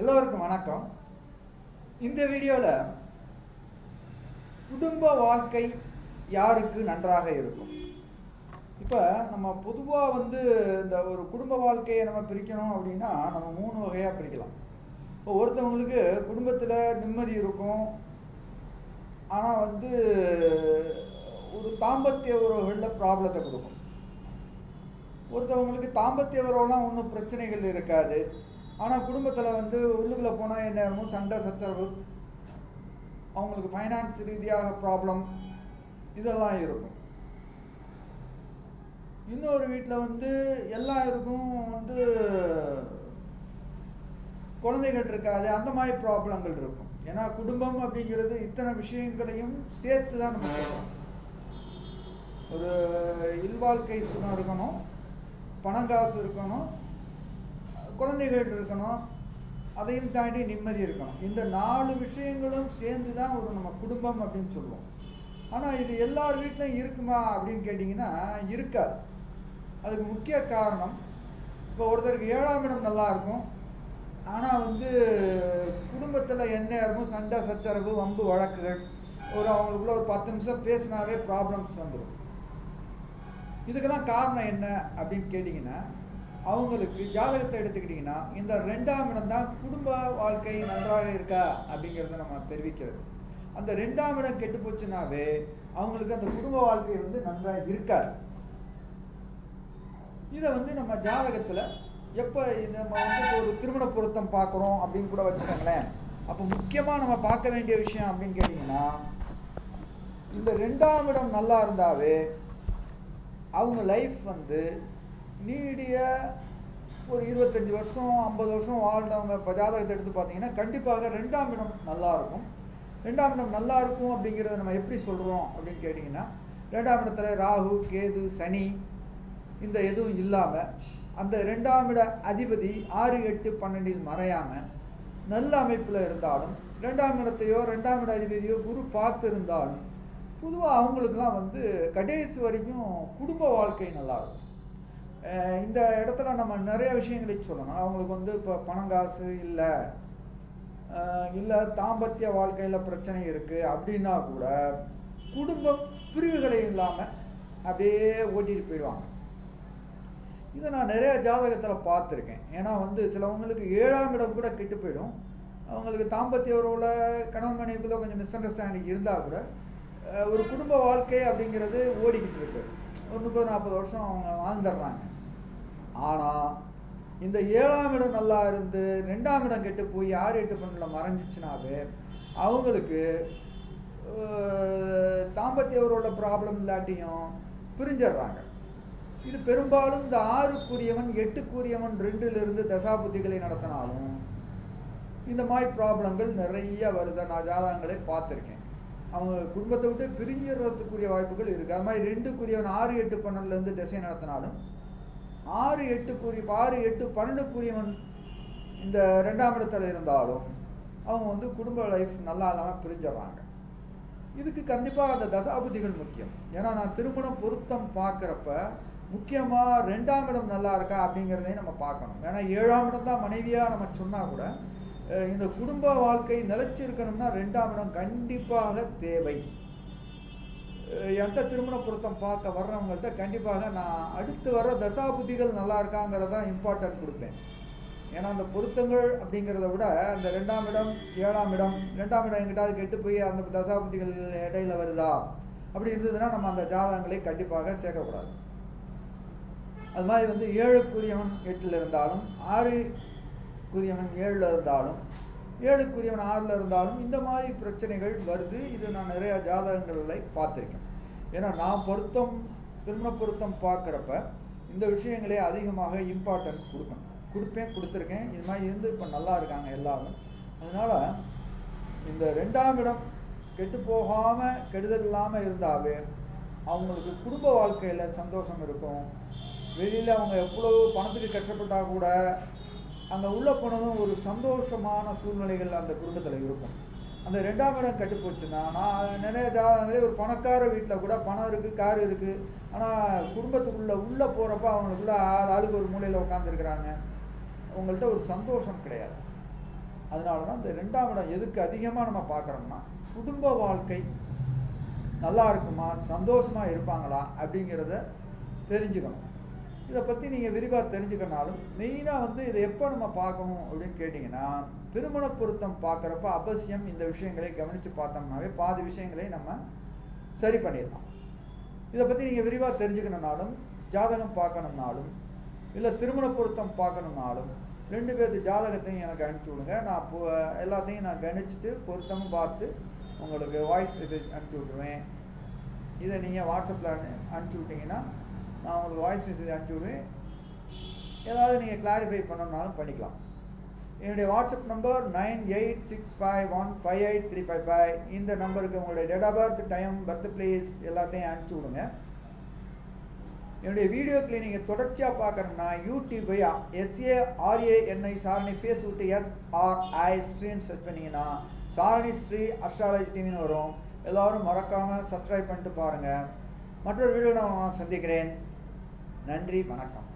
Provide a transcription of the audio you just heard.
எல்லோருக்கும் வணக்கம். இந்த வீடியோவில் குடும்ப வாழ்க்கை யாருக்கு நன்றாக இருக்கும்? இப்போ நம்ம பொதுவாக வந்து இந்த ஒரு குடும்ப வாழ்க்கையை நம்ம பிரிக்கணும் அப்படின்னா நம்ம மூணு வகையாக பிரிக்கலாம். இப்போ ஒருத்தவங்களுக்கு குடும்பத்தில் நிம்மதி இருக்கும். ஆனால் வந்து ஒரு தாம்பத்திய உறவுகளில் ப்ராப்ளத்தை கொடுக்கும். ஒருத்தவங்களுக்கு தாம்பத்திய உறவுலாம் ஒன்றும் பிரச்சனைகள் இருக்காது. ஆனால் குடும்பத்தில் வந்து உள்ளுக்குள்ளே போனால் எந்நேரமும் சண்டை சச்சரவு அவங்களுக்கு ஃபைனான்ஸ் ரீதியாக ப்ராப்ளம் இதெல்லாம் இருக்கும். இன்னொரு வீட்டில் வந்து எல்லாருக்கும் வந்து குழந்தைகள் இருக்காது அந்த மாதிரி ப்ராப்ளங்கள் இருக்கும். ஏன்னா குடும்பம் அப்படிங்கிறது இத்தனை விஷயங்களையும் சேர்த்து தான் நம்ம சொல்கிறோம் ஒரு இல்வாழ்க்கை சுகம் இருக்கணும் பணங்காசு இருக்கணும் குழந்தைகள் இருக்கணும் அதையும் தாண்டி நிம்மதி இருக்கணும். இந்த நாலு விஷயங்களும் சேர்ந்து தான் ஒரு நம்ம குடும்பம் அப்படின்னு சொல்லுவோம். ஆனால் இது எல்லார் வீட்லையும் இருக்குமா அப்படின்னு கேட்டிங்கன்னா இருக்காது. அதுக்கு முக்கிய காரணம் இப்போ ஒருத்தருக்கு ஏழாம் இடம் நல்லா இருக்கும். ஆனால் வந்து குடும்பத்தில் எந்நேரமும் சண்டை சச்சரவு வம்பு வழக்குகள் ஒரு அவங்களுக்குள்ள ஒரு பத்து நிமிஷம் பேசினாவே ப்ராப்ளம்ஸ் வந்துடும் இதுக்கெல்லாம் காரணம் என்ன அப்படின்னு கேட்டிங்கன்னா அவங்களுக்கு ஜாதகத்தை எடுத்துக்கிட்டிங்கன்னா இந்த ரெண்டாம் இடம் தான் குடும்ப வாழ்க்கை நன்றாக இருக்கா அப்படிங்கிறத நம்ம தெரிவிக்கிறது. அந்த ரெண்டாம் இடம் கெட்டு போச்சுனாவே அவங்களுக்கு அந்த குடும்ப வாழ்க்கை வந்து நன்றாக இருக்காது. இதை வந்து நம்ம ஜாதகத்தில் எப்போ நம்ம வந்து ஒரு திருமண பொருத்தம் பார்க்குறோம் அப்படின்னு கூட வச்சுக்கோங்களேன். அப்போ முக்கியமாக நம்ம பார்க்க வேண்டிய விஷயம் அப்படின்னு கேட்டிங்கன்னா இந்த ரெண்டாம் இடம் நல்லா இருந்தாவே அவங்க லைஃப் வந்து நீடிய ஒரு இருபத்தஞ்சி வருஷம் ஐம்பது வருஷம் வாழ்ந்தவங்க இப்போ ஜாதகத்தை எடுத்து பார்த்தீங்கன்னா கண்டிப்பாக ரெண்டாம் இடம் நல்லா இருக்கும். ரெண்டாம் இடம் நல்லா இருக்கும் அப்படிங்கிறத நம்ம எப்படி சொல்கிறோம் அப்படின்னு கேட்டிங்கன்னா ரெண்டாம் இடத்துல ராகு கேது சனி இந்த எதுவும் இல்லாமல் அந்த ரெண்டாம் இட அதிபதி ஆறு எட்டு பன்னெண்டில் மறையாமல் நல்ல அமைப்பில் இருந்தாலும் ரெண்டாம் இடத்தையோ ரெண்டாம் இட அதிபதியோ குரு பார்த்து இருந்தாலும் பொதுவாக அவங்களுக்குலாம் வந்து கடைசி வரைக்கும் குடும்ப வாழ்க்கை நல்லாயிருக்கும் இந்த இடத்துல நம்ம நிறைய விஷயங்களை சொல்லணும். அவங்களுக்கு வந்து இப்போ பணம் காசு இல்லை. இல்லை தாம்பத்திய வாழ்க்கையில் பிரச்சனை இருக்குது அப்படின்னா கூட குடும்பம் பிரிவுகளை இல்லாமல் அப்படியே ஓட்டிட்டு போயிடுவாங்க. இதை நான் நிறைய ஜாதகத்தில் பார்த்துருக்கேன். ஏன்னா வந்து சிலவங்களுக்கு ஏழாம் இடம் கூட கெட்டு போயிடும். அவங்களுக்கு தாம்பத்திய உறவில் கணவன் மனைவிக்குள்ள கொஞ்சம் மிஸ் அண்டர்ஸ்டாண்டிங் இருந்தால் கூட ஒரு குடும்ப வாழ்க்கை அப்படிங்கிறது ஓடிக்கிட்டு இருக்கு. ஒரு முப்பது நாற்பது வருஷம் அவங்க வாழ்ந்துடுறாங்க. ஆனால் இந்த ஏழாம் இடம் நல்லா இருந்து ரெண்டாம் இடம் கெட்டு போய் ஆறு எட்டு பண்ணில் மறைஞ்சிச்சுனாவே அவங்களுக்கு தாம்பத்திய உறவுல ப்ராப்ளம் இல்லாட்டியும் பிரிஞ்சிடுறாங்க. இது பெரும்பாலும் இந்த ஆறுக்குரியவன் எட்டுக்குரியவன் ரெண்டிலிருந்து தசாபுத்திகளை நடத்தினாலும் இந்த மாதிரி ப்ராப்ளங்கள் நிறைய வருத. நான் ஜாதகங்களை பார்த்துருக்கேன். அவங்க குடும்பத்தை விட்டு பிரிஞ்சிடுறதுக்குரிய வாய்ப்புகள் இருக்குது அது மாதிரி ரெண்டுக்குரியவன் ஆறு எட்டு பன்னெண்டுலேருந்து திசை நடத்தினாலும் ஆறு எட்டுக்குரிய ஆறு எட்டு பன்னெண்டுக்குரியவன் இந்த ரெண்டாம் இடத்துல இருந்தாலும் அவங்க வந்து குடும்ப லைஃப் நல்லா இல்லாமல் பிரிஞ்சிடறாங்க இதுக்கு கண்டிப்பாக அந்த தசாபதிகள் முக்கியம். ஏன்னா நான் திருமணம் பொருத்தம் பார்க்குறப்ப முக்கியமாக ரெண்டாம் இடம் நல்லா இருக்கா அப்படிங்கிறதையும் நம்ம பார்க்கணும். ஏன்னா ஏழாம் இடம் தான் மனைவியாக நம்ம சொன்னால் கூட இந்த குடும்ப வாழ்க்கை நிலைச்சிருக்கணும்னா ரெண்டாம் இடம் கண்டிப்பாக தேவை. என்கிட்ட திருமண பொருத்தம் பார்க்க வர்றவங்கள்ட்ட கண்டிப்பாக நான் அடுத்து வர தசாபுதிகள் நல்லா இருக்காங்கிறத இம்பார்ட்டன்ட் கொடுப்பேன். ஏன்னா அந்த பொருத்தங்கள் அப்படிங்கிறத விட அந்த ரெண்டாம் இடம் ஏழாம் இடம் ரெண்டாம் இடம் எங்கிட்டாவது கெட்டு போய் அந்த தசாபுதிகள் இடையில வருதா? அப்படி இருந்ததுன்னா நம்ம அந்த ஜாதகங்களை கண்டிப்பாக சேர்க்கக்கூடாது. அது மாதிரி வந்து ஏழுக்குரியவன் எட்டில் இருந்தாலும் ஆறுக்குரியவன் ஏழில் இருந்தாலும் ஏழுக்குரியவன் ஆறில் இருந்தாலும் இந்த மாதிரி பிரச்சனைகள் வருது. இது நான் நிறையா ஜாதகங்களில் பார்த்துருக்கேன். ஏன்னா நான் பொருத்தம் திருமண பொருத்தம் பார்க்குறப்ப இந்த விஷயங்களே அதிகமாக இம்பார்ட்டன்ட் கொடுக்கணும். கொடுப்பேன் கொடுத்துருக்கேன். இது மாதிரி இருந்து இப்போ நல்லா இருக்காங்க எல்லாரும். அதனால் இந்த ரெண்டாம் இடம் கெட்டு போகாமல் கெடுதல் இல்லாமல் இருந்தாவே அவங்களுக்கு குடும்ப வாழ்க்கையில் சந்தோஷம் இருக்கும். வெளியில் அவங்க எவ்வளோ பணத்துக்கு கஷ்டப்பட்டால் கூட அங்கே உள்ளே போனதும் ஒரு சந்தோஷமான சூழ்நிலைகள் அந்த குடும்பத்தில் இருக்கும். அந்த ரெண்டாம் இடம் கட்டுப்போச்சுன்னா நான் நிறைய ஜாதகங்களே ஒரு பணக்கார வீட்டில் கூட பணம் இருக்குது கார் இருக்குது ஆனால் குடும்பத்துக்குள்ளே உள்ளே போகிறப்ப அவங்களுக்குள்ள ஆறு ஆளுக்கு ஒரு மூலையில் உட்காந்துருக்குறாங்க அவங்கள்ட்ட ஒரு சந்தோஷம் கிடையாது. அதனால தான் இந்த ரெண்டாம் இடம் எதுக்கு அதிகமாக நம்ம பார்க்குறோம்னா குடும்ப வாழ்க்கை நல்லா இருக்குமா சந்தோஷமாக இருப்பாங்களா அப்படிங்கிறத தெரிஞ்சுக்கணும். இதை பற்றி நீங்கள் விரிவாக தெரிஞ்சுக்கனாலும் மெயினாக வந்து இதை எப்போ நம்ம பார்க்கணும் அப்படின்னு கேட்டிங்கன்னா திருமண பொருத்தம் பார்க்குறப்ப அவசியம் இந்த விஷயங்களை கவனித்து பார்த்தோம்னாவே பாதி விஷயங்களை நம்ம சரி பண்ணிடலாம். இதை பற்றி நீங்கள் விரிவாக தெரிஞ்சுக்கணுனாலும் ஜாதகம் பார்க்கணும்னாலும் இல்லை திருமண பொருத்தம் பார்க்கணும்னாலும் ரெண்டு பேர்த்து ஜாதகத்தையும் எனக்கு அனுப்பிச்சி விடுங்க. நான் பொ எல்லாத்தையும் நான் கணிச்சிட்டு பொருத்தமும் பார்த்து உங்களுக்கு வாய்ஸ் மெசேஜ் அனுப்பிச்சி விட்ருவேன் இதை நீங்கள் வாட்ஸ்அப்பில் அனு அனுப்பிச்சி விட்டிங்கன்னா நான் உங்களுக்கு வாய்ஸ் மெசேஜ் அனுப்பிச்சி விடுவேன் ஏதாவது நீங்கள் கிளாரிஃபை பண்ணணுன்னாலும் பண்ணிக்கலாம். என்னுடைய WhatsApp number nine eight six five one five eight three five five இந்த நம்பருக்கு உங்களுடைய date of birth time birth place எல்லாத்தையும் அனுப்பிச்சி விடுங்க. என்னுடைய வீடியோக்களை நீங்கள் தொடர்ச்சியாக பார்க்கணும்னா யூடியூபை எஸ்ஏஆர்ஏஎன்ஐ சாரணி ஃபேஸ்புக்கு எஸ்ஆர்ஐ ஸ்ரீன்னு சர்ச் பண்ணீங்கன்னா சாரணி ஸ்ரீ அஸ்ட்ராலஜி டிவின்னு வரும். எல்லோரும் மறக்காமல் சப்ஸ்கிரைப் பண்ணிட்டு பாருங்கள் மற்றொரு வீடியோ நான் சந்திக்கிறேன். நன்றி வணக்கம்.